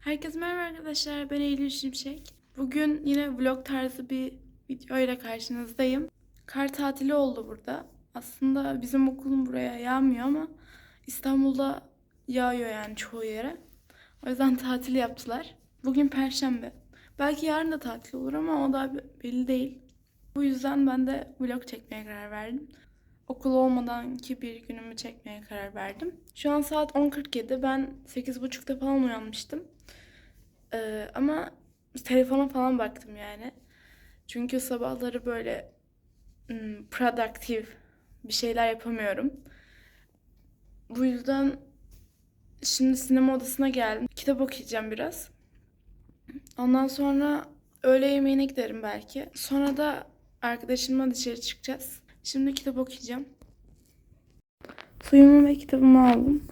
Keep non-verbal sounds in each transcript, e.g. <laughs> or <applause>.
Herkese merhaba arkadaşlar. Ben Eylül Şimşek. Bugün yine vlog tarzı bir video ile karşınızdayım. Kar tatili oldu burada. Aslında bizim okulun buraya yağmıyor ama İstanbul'da yağıyor yani çoğu yere. O yüzden tatil yaptılar. Bugün perşembe. Belki yarın da tatil olur ama o da belli değil. Bu yüzden ben de vlog çekmeye karar verdim. Okul olmadanki bir günümü çekmeye karar verdim. Şu an saat 10.47. Ben 8.30'da falan uyanmıştım. Ee, ama telefona falan baktım yani. Çünkü sabahları böyle hmm, productive bir şeyler yapamıyorum. Bu yüzden şimdi sinema odasına geldim. Kitap okuyacağım biraz. Ondan sonra öğle yemeğine giderim belki. Sonra da arkadaşımla dışarı çıkacağız. Şimdi kitap okuyacağım. Suyumu ve kitabımı aldım.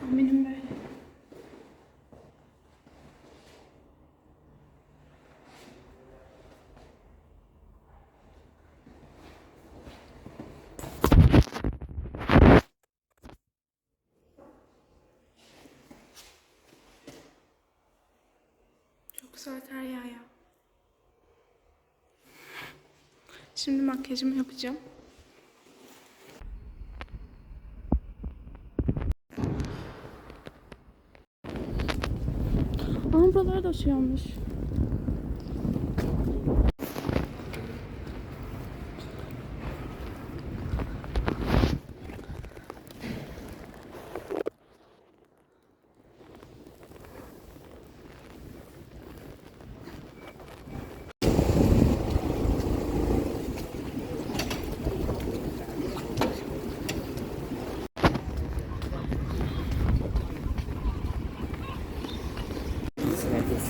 Tahminim böyle. Güzel kar yağıyor. Şimdi makyajımı yapacağım. Aa buralar da şey olmuş.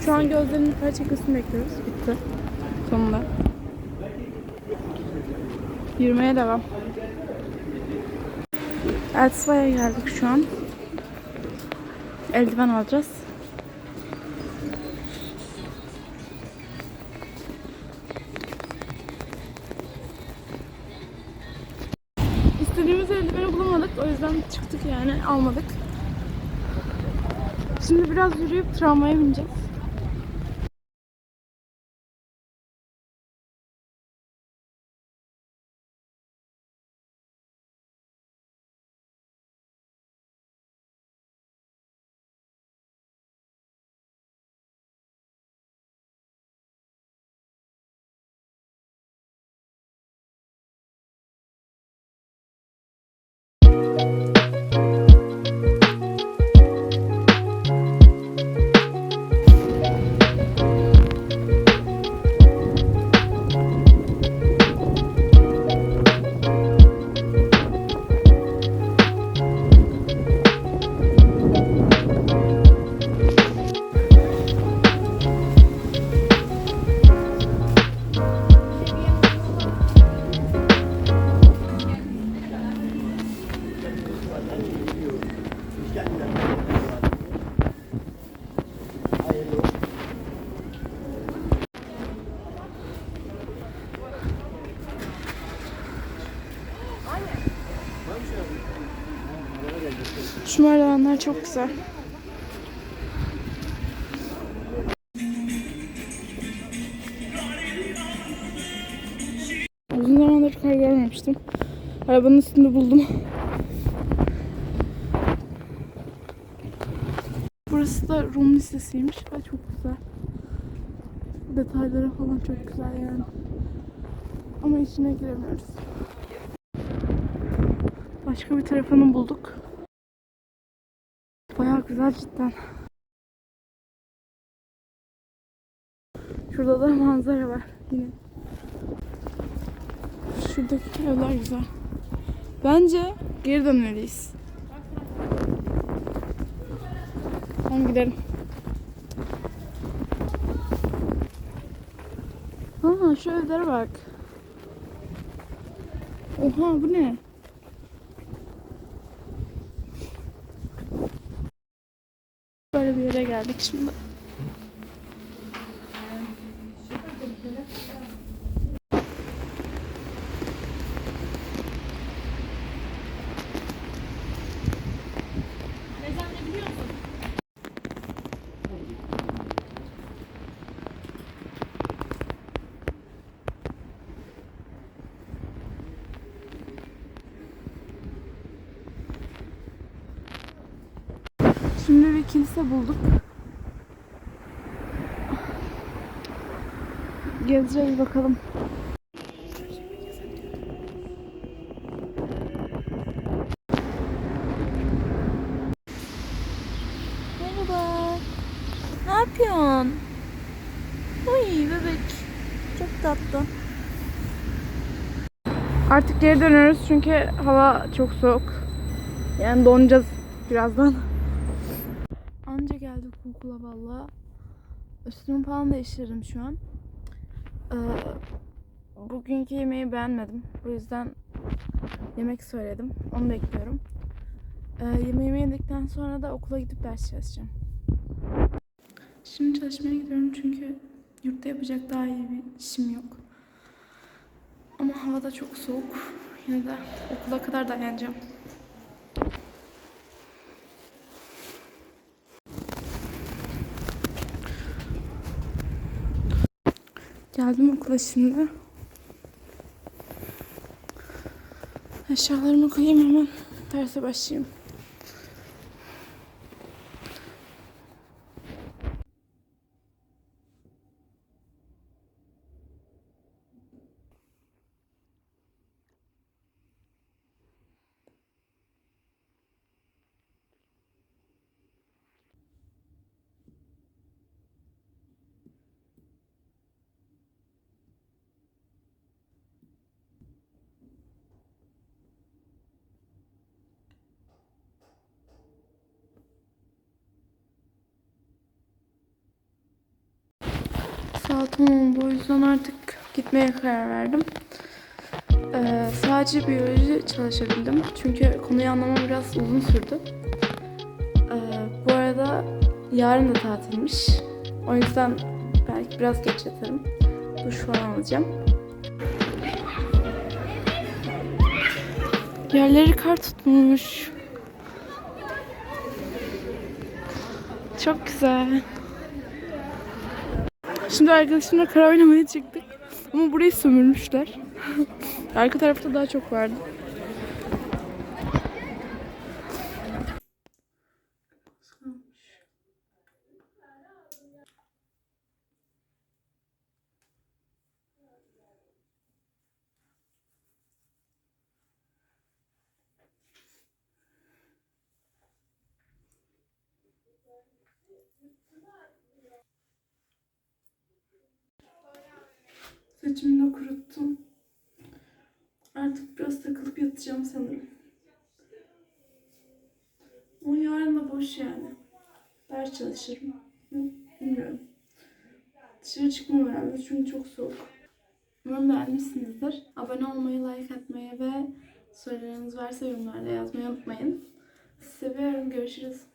Şu an gözlerinin yukarı çekmesini bekliyoruz. Bitti. Sonunda. Yürümeye devam. Eltisva'ya geldik şu an. Eldiven alacağız. İstediğimiz eldiveni bulamadık. O yüzden çıktık yani almadık. Şimdi biraz yürüyüp tramvaya bineceğiz. Şu merdivenler çok güzel. Uzun zamandır kar görmemiştim. Arabanın üstünde buldum. Burası da Rum Lisesi'ymiş ve çok güzel. Detayları falan çok güzel yani. Ama içine giremiyoruz. Başka bir tarafını bulduk. Bayağı güzel cidden. Şurada da manzara var yine. Şuradaki evler güzel. Bence geri dönmeliyiz. Tamam gidelim. Ha şu evlere bak. Oha bu ne? Böyle bir yere geldik şimdi. Şimdi bir kilise bulduk. Gezeceğiz bakalım. Merhaba. Ne yapıyorsun? Uy bebek. Çok tatlı. Artık geri dönüyoruz çünkü hava çok soğuk. Yani donacağız birazdan. Okula valla. Üstümü falan değiştirdim şu an. Ee, bugünkü yemeği beğenmedim. O yüzden yemek söyledim. Onu bekliyorum. Ee, yemeğimi yedikten sonra da okula gidip ders çalışacağım. Şimdi çalışmaya gidiyorum çünkü yurtta yapacak daha iyi bir işim yok. Ama hava da çok soğuk. Yine de okula kadar dayanacağım. Geldim okula şimdi. Eşyalarımı koyayım hemen derse başlayayım. Saat 10 oldu o yüzden artık gitmeye karar verdim. Ee, sadece biyoloji çalışabildim. Çünkü konuyu anlamam biraz uzun sürdü. Ee, bu arada yarın da tatilmiş. O yüzden belki biraz geç yatarım. Duş falan alacağım. Yerleri kar tutmuş. Çok güzel. Şimdi arkadaşımla kara oynamaya çıktık. Ama burayı sömürmüşler. <laughs> Arka tarafta daha çok vardı. Saçımı da kuruttum. Artık biraz takılıp yatacağım sanırım. Ama yarın da boş yani. Ders çalışırım. Bilmiyorum. Dışarı çıkmam herhalde çünkü çok soğuk. Umarım beğenmişsinizdir. Abone olmayı, like atmayı ve sorularınız varsa yorumlarda yazmayı unutmayın. Seviyorum. Görüşürüz.